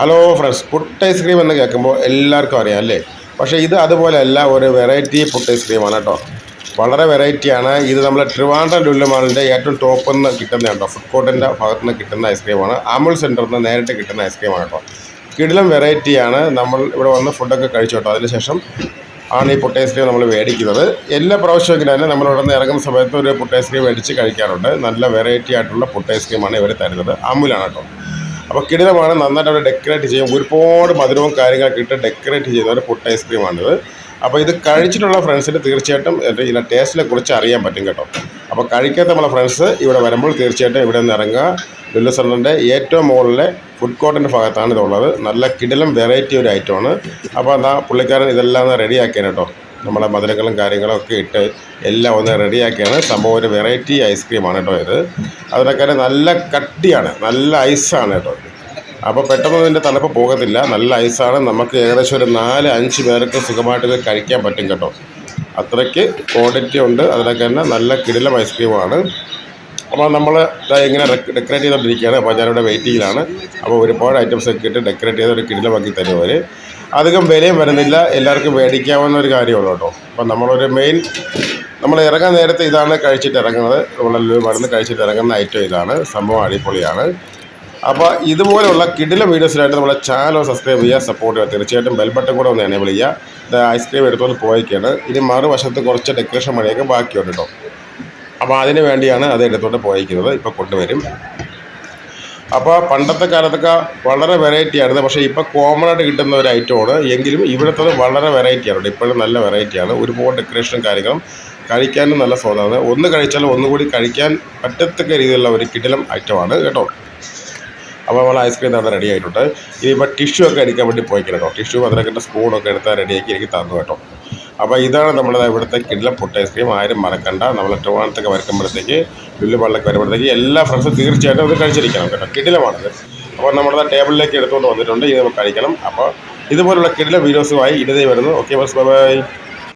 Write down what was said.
Hello friends puttu ice cream എന്ന് കേൾക്കുമ്പോൾ എല്ലാവർക്കും അറിയാം അല്ലേ? പക്ഷേ ഇത് അതുപോലെയല്ല ഒരു വെറൈറ്റി പുട്ട് ഐസ്ക്രീമാണ് കേട്ടോ. വളരെ വെറൈറ്റിയാണ് ഇത് നമ്മൾ ട്രിവാൻഡ്രം ലുല്ലുമാളിന്റെ ഏറ്റവും ടോപ്പിൽ നിന്ന് കിട്ടുന്ന കേട്ടോ ഫുഡ് കോർട്ടിന്റെ ഭാഗത്ത് നിന്ന് കിട്ടുന്ന ഐസ്ക്രീമാണ് അമുൽ സെന്ററിൽ നിന്ന് നേരിട്ട് കിട്ടുന്ന ഐസ്ക്രീമാണ് കേട്ടോ. കിടിലം വെറൈറ്റിയാണ് നമ്മൾ ഇവിടെ വന്ന് ഫുഡൊക്കെ കഴിച്ചു കേട്ടോ. അതിനുശേഷം ആണ് ഈ പുട്ട് ഐസ്ക്രീം നമ്മൾ മേടിക്കുന്നത്. എല്ലാ പ്രാവശ്യമെങ്കിലും തന്നെ നമ്മൾ ഇവിടെ നിന്ന് ഇറങ്ങുന്ന സമയത്ത് ഒരു പുട്ട് ഐസ്ക്രീം മേടിച്ച് കഴിക്കാറുണ്ട്. നല്ല വെറൈറ്റി ആയിട്ടുള്ള പുട്ട് ഐസ്ക്രീമാണ് ഇവർ തരുന്നത്. അമുലാണ് കേട്ടോ. അപ്പോൾ കിടിലമാണ് നന്നായിട്ട് അവർ ഡെക്കറേറ്റ് ചെയ്യും. ഒരുപാട് മധുരവും കാര്യങ്ങളൊക്കെ ഇട്ട് ഡെക്കറേറ്റ് ചെയ്യുന്ന ഒരു പുട്ട് ഐസ്ക്രീമാണിത് അപ്പോൾ ഇത് കഴിച്ചിട്ടുള്ള ഫ്രണ്ട്സിന് തീർച്ചയായിട്ടും ഇതിന്റെ ടേസ്റ്റിനെ കുറിച്ച് അറിയാൻ പറ്റും കേട്ടോ. അപ്പോൾ കഴിക്കാത്ത നമ്മളെ ഫ്രണ്ട്സ് ഇവിടെ വരുമ്പോൾ തീർച്ചയായിട്ടും ഇവിടെ നിന്ന് ഇറങ്ങുക. ലുല്ലു സെന്ററിന്റെ ഏറ്റവും മുകളിലെ ഫുഡ് കോർട്ടിന്റെ ഭാഗത്താണ് ഇതുള്ളത്. നല്ല കിടിലം വെറൈറ്റി ഒരു ഐറ്റമാണ് അപ്പോൾ എന്താ പുള്ളിക്കാരൻ ഇതെല്ലാം റെഡിയാക്കിയാണ് കേട്ടോ. നമ്മളെ മധുരങ്ങളും കാര്യങ്ങളും ഒക്കെ ഇട്ട് എല്ലാം ഒന്ന് റെഡിയാക്കിയാണ്. സംഭവം ഒരു വെറൈറ്റി ഐസ്ക്രീമാണ് കേട്ടോ ഇത്. അതിനൊക്കെ നല്ല കട്ടിയാണ് നല്ല ഐസാണ് കേട്ടോ അപ്പോൾ പെട്ടെന്ന് ഇതിന്റെ തണുപ്പ് പോകത്തില്ല. നല്ല ഐസാണ്. നമുക്ക് ഏകദേശം ഒരു നാല് അഞ്ച് പേർക്ക് സുഖമായിട്ട് ഇത് കഴിക്കാൻ പറ്റും കേട്ടോ. അത്രയ്ക്ക് ക്വാണ്ടിറ്റി ഉണ്ട്. അതിനൊക്കെ തന്നെ നല്ല കിടിലം ഐസ്ക്രീമാണ്. അപ്പോൾ നമ്മൾ ഇങ്ങനെ ഡെക്കറേറ്റ് ചെയ്തുകൊണ്ടിരിക്കുകയാണ് അപ്പോൾ ഞാനിവിടെ വെയിറ്റിങ്ങിലാണ് അപ്പോൾ ഒരുപാട് ഐറ്റംസ് ഒക്കെ ഇട്ട് ഡെക്കറേറ്റ് ചെയ്ത് ഒരു കിടിലമാക്കി അവർ അധികം വിലയും വരുന്നില്ല. എല്ലാവർക്കും മേടിക്കാവുന്ന ഒരു കാര്യമുള്ളൂ കേട്ടോ. അപ്പം നമ്മളൊരു മെയിൻ നമ്മൾ ഇറങ്ങാൻ നേരത്തെ ഇതാണ് കഴിച്ചിട്ട് ഇറങ്ങുന്നത്. നമ്മളെല്ലാം മരുന്ന് കഴിച്ചിട്ട് ഇറങ്ങുന്ന ഐറ്റം ഇതാണ്. സംഭവം അടിപൊളിയാണ്. അപ്പോൾ ഇതുപോലുള്ള കിടില വീഡിയോസിലായിട്ട് നമ്മളെ ചാനൽ സബ്സ്ക്രൈബ് ചെയ്യുക സപ്പോർട്ട് ചെയ്യുക. തീർച്ചയായിട്ടും ബെൽബട്ടൺ കൂടെ ഒന്ന് എനേബിൾ ചെയ്യുക. ഇത് ഐസ്ക്രീം എടുത്തുകൊണ്ട് പോയിക്കാണ്. ഇനി മറുവശത്ത് കുറച്ച് ഡെക്കറേഷൻ പണിയൊക്കെ ബാക്കിയുണ്ട് കേട്ടോ. അപ്പോൾ അതിന് വേണ്ടിയാണ് അത് എടുത്തുകൊണ്ട് പോയിക്കുന്നത്. ഇപ്പോൾ കൊണ്ടുവരും. അപ്പോൾ പണ്ടത്തെ കാലത്തൊക്കെ വളരെ വെറൈറ്റി ആയിരുന്നു. പക്ഷേ ഇപ്പോൾ കോമൺ ആയിട്ട് കിട്ടുന്ന ഒരു ഐറ്റമാണ് എങ്കിലും ഇവിടുത്തെ വളരെ വെറൈറ്റി ആണ് ഇപ്പോഴും നല്ല വെറൈറ്റിയാണ് ഒരുപാട് ഡെക്കറേഷനും കാര്യങ്ങളും കഴിക്കാനും നല്ല സ്വാദാണ്. ഒന്ന് കഴിച്ചാൽ ഒന്നുകൂടി കഴിക്കാൻ പറ്റത്തക്ക രീതിയിലുള്ള ഒരു കിടിലം ഐറ്റമാണ് കേട്ടോ. അപ്പോൾ നമ്മൾ ഐസ്ക്രീം തന്നെ റെഡി ആയിട്ടുണ്ട്. ഇനിയിപ്പോൾ ടിഷ്യൂ ഒക്കെ അടിക്കാൻ വേണ്ടി പോയിക്കണം കേട്ടോ. ടിഷ്യൂ അതിനൊക്കെ സ്പൂണൊക്കെ എടുത്താൽ റെഡിയാക്കി എനിക്ക് തന്നു കേട്ടോ. അപ്പോൾ ഇതാണ് നമ്മുടെ ഇവിടുത്തെ കിഡ്ല പുട്ട് ഐസ്ക്രീം ആരും മറക്കണ്ട. നമ്മൾ ട്രിവാണത്തൊക്കെ വരുമ്പോഴത്തേക്ക് വില്ലുപള്ളൊക്കെ വരുമ്പോഴത്തേക്ക് എല്ലാ ഫ്രണ്ട്സും തീർച്ചയായിട്ടും അത് കഴിച്ചിരിക്കണം കേട്ടോ. കിടിലമാണത് അപ്പോൾ നമ്മുടെ ടേബിളിലേക്ക് എടുത്തുകൊണ്ട് വന്നിട്ടുണ്ട്. ഇത് നമുക്ക് കഴിക്കണം. അപ്പോൾ ഇതുപോലുള്ള കിഡില വീഡിയോസുമായി ഇടതേ വരുന്നു. Okay bus by